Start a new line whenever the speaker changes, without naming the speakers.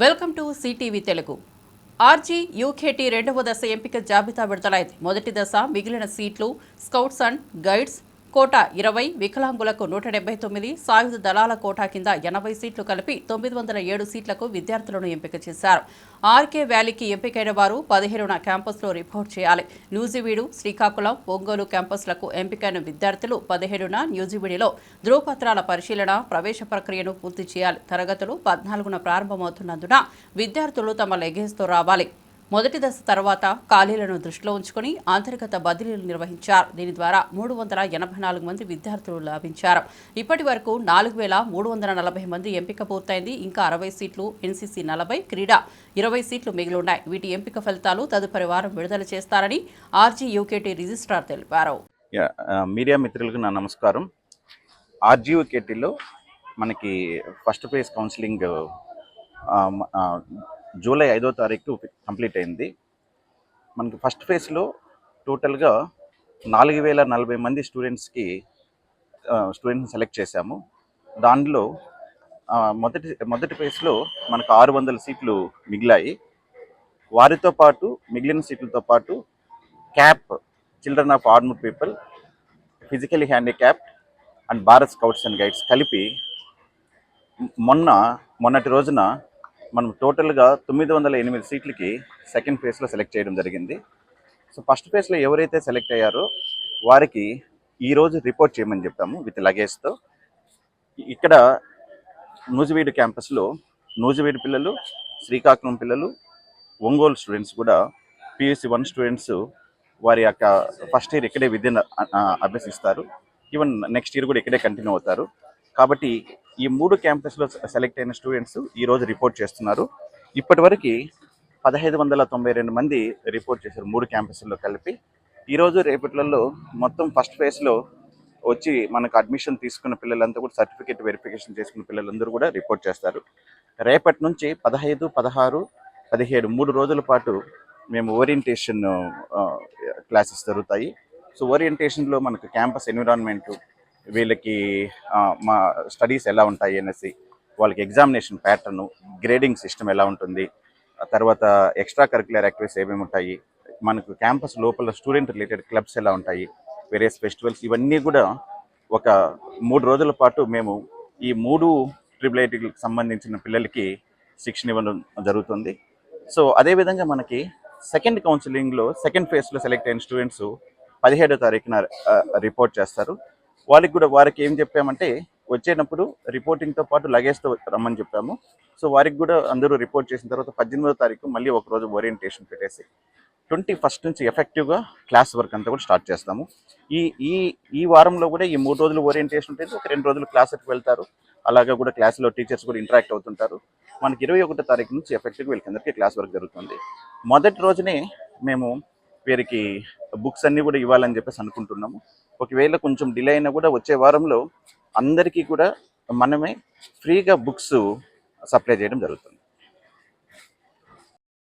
Welcome to CTV Telugu. RG UKT రెండవ దశ ఎంపిక జాబితా విడుదలైంది. మొదటి దశ మిగిలిన సీట్లు స్కౌట్స్ అండ్ గైడ్స్ కోట ఇరవై వికలాంగులకు నూట డెబ్బై తొమ్మిది సాయుధ దళాల కోటా కింద ఎనభై సీట్లు కలిపి తొమ్మిది వందల ఏడు సీట్లకు విద్యార్థులను ఎంపిక చేశారు. ఆర్కే వ్యాలీకి ఎంపికైన వారు పదిహేనున క్యాంపస్లో రిపోర్ట్ చేయాలి. న్యూజివీడు శ్రీకాకుళం ఒంగోలు క్యాంపస్లకు ఎంపికైన విద్యార్థులు పదిహేడున న్యూజివీడిలో ధృవపత్రాల పరిశీలన ప్రవేశ ప్రక్రియను పూర్తి చేయాలి. తరగతులు పద్నాలుగున ప్రారంభమవుతున్నందున విద్యార్థులు తమ లెగేజ్తో రావాలి. మొదటి దశ తర్వాత ఖాళీలను దృష్టిలో ఉంచుకుని అంతర్గత బదిలీలు నిర్వహించారు. దీని ద్వారా మూడు వందల ఎనభై నాలుగు మంది విద్యార్థులు లభించారు. ఇప్పటి వరకు నాలుగు వేల మూడు వందల నలభై మంది ఎంపిక పూర్తయింది. ఇంకా అరవై సీట్లు ఎన్సీసీ నలభై క్రీడా ఇరవై సీట్లు మిగిలి ఉన్నాయి. వీటి ఎంపిక ఫలితాలు తదుపరి వారం విడుదల చేస్తారని ఆర్జీ యూకేటీ రిజిస్ట్రార్ తెలిపారు.
మీడియా మిత్రులకు నా నమస్కారం. ఆర్జీఓ కేటీలో మనకి ఫస్ట్ ఫేజ్ కౌన్సిలింగ్ జూలై ఐదో తారీఖు కంప్లీట్ అయింది. మనకి ఫస్ట్ ఫేజ్లో టోటల్గా నాలుగు వేల నలభై మంది స్టూడెంట్స్కి స్టూడెంట్స్ని సెలెక్ట్ చేశాము. దానిలో మొదటి మొదటి ఫేజ్లో మనకు ఆరు వందల సీట్లు మిగిలాయి. వారితో పాటు మిగిలిన సీట్లతో పాటు CAP children of armed people physically handicapped and Bharat scouts and guides కలిపి మొన్న మొన్నటి రోజున మనం టోటల్గా తొమ్మిది వందల ఎనిమిది సీట్లకి సెకండ్ ఫేజ్లో సెలెక్ట్ చేయడం జరిగింది. సో ఫస్ట్ ఫేజ్లో ఎవరైతే సెలెక్ట్ అయ్యారో వారికి ఈరోజు రిపోర్ట్ చేయమని చెప్పాము విత్ లగేజ్తో. ఇక్కడ నూజివీడు క్యాంపస్లో నూజివీడు పిల్లలు శ్రీకాకుళం పిల్లలు ఒంగోలు స్టూడెంట్స్ కూడా పిఎస్సి వన్ స్టూడెంట్స్ వారి యొక్క ఫస్ట్ ఇయర్ ఇక్కడే విద్యను అభ్యసిస్తారు. ఈవెన్ నెక్స్ట్ ఇయర్ కూడా ఇక్కడే కంటిన్యూ అవుతారు. కాబట్టి ఈ మూడు క్యాంపస్లో సెలెక్ట్ అయిన స్టూడెంట్స్ ఈరోజు రిపోర్ట్ చేస్తున్నారు. ఇప్పటివరకు పదహైదు వందల తొంభై రెండు మంది రిపోర్ట్ చేశారు మూడు క్యాంపస్లో కలిపి. ఈరోజు రేపట్లలో మొత్తం ఫస్ట్ ఫేజ్లో వచ్చి మనకు అడ్మిషన్ తీసుకున్న పిల్లలంతా కూడా సర్టిఫికేట్ వెరిఫికేషన్ చేసుకున్న పిల్లలందరూ కూడా రిపోర్ట్ చేస్తారు. రేపటి నుంచి పదహైదు పదహారు పదిహేడు మూడు రోజుల పాటు మేము ఓరియంటేషన్ క్లాసెస్ జరుగుతాయి. సో ఓరియంటేషన్లో మనకు క్యాంపస్ ఎన్విరాన్మెంట్ వీళ్ళకి మా స్టడీస్ ఎలా ఉంటాయి అనేసి వాళ్ళకి ఎగ్జామినేషన్ ప్యాటర్ను గ్రేడింగ్ సిస్టమ్ ఎలా ఉంటుంది తర్వాత ఎక్స్ట్రా కరిక్యులర్ యాక్టివిటీస్ ఏమేమి ఉంటాయి మనకు క్యాంపస్ లోపల స్టూడెంట్ రిలేటెడ్ క్లబ్స్ ఎలా ఉంటాయి వేరియస్ ఫెస్టివల్స్ ఇవన్నీ కూడా ఒక మూడు రోజుల పాటు మేము ఈ మూడు ట్రిపుల్ ఐటీకి సంబంధించిన పిల్లలకి శిక్షణ ఇవ్వడం జరుగుతుంది. సో అదేవిధంగా మనకి సెకండ్ కౌన్సిలింగ్లో సెకండ్ ఫేజ్లో సెలెక్ట్ అయిన స్టూడెంట్స్ పదిహేడో తారీఖున రిపోర్ట్ చేస్తారు. వాళ్ళకి కూడా వారికి ఏం చెప్పామంటే వచ్చేటప్పుడు రిపోర్టింగ్తో పాటు లగేజ్తో రమ్మని చెప్పాము. సో వారికి కూడా అందరూ రిపోర్ట్ చేసిన తర్వాత పద్దెనిమిదో తారీఖు మళ్ళీ ఒక రోజు ఓరియంటేషన్ పెట్టేసి ట్వంటీ ఫస్ట్ నుంచి ఎఫెక్టివ్గా క్లాస్ వర్క్ అంతా కూడా స్టార్ట్ చేస్తాము. ఈ ఈ ఈ వారంలో కూడా ఈ మూడు రోజులు ఓరియంటేషన్ ఉంటుంది ఒక రెండు రోజులు క్లాసులకు వెళ్తారు. అలాగే కూడా క్లాస్లో టీచర్స్ కూడా ఇంటరాక్ట్ అవుతుంటారు. మనకి ఇరవై ఒకటో తారీఖు నుంచి ఎఫెక్టివ్గా వీళ్ళకందరికీ క్లాస్ వర్క్ జరుగుతుంది. మొదటి రోజునే మేము వీరికి బుక్స్ అన్నీ కూడా ఇవ్వాలని చెప్పేసి అనుకుంటున్నాము. ఒకవేళ కొంచెం డిలే అయినా కూడా వచ్చే వారంలో అందరికీ కూడా మనమే ఫ్రీగా బుక్స్ సప్లై చేయడం జరుగుతుంది.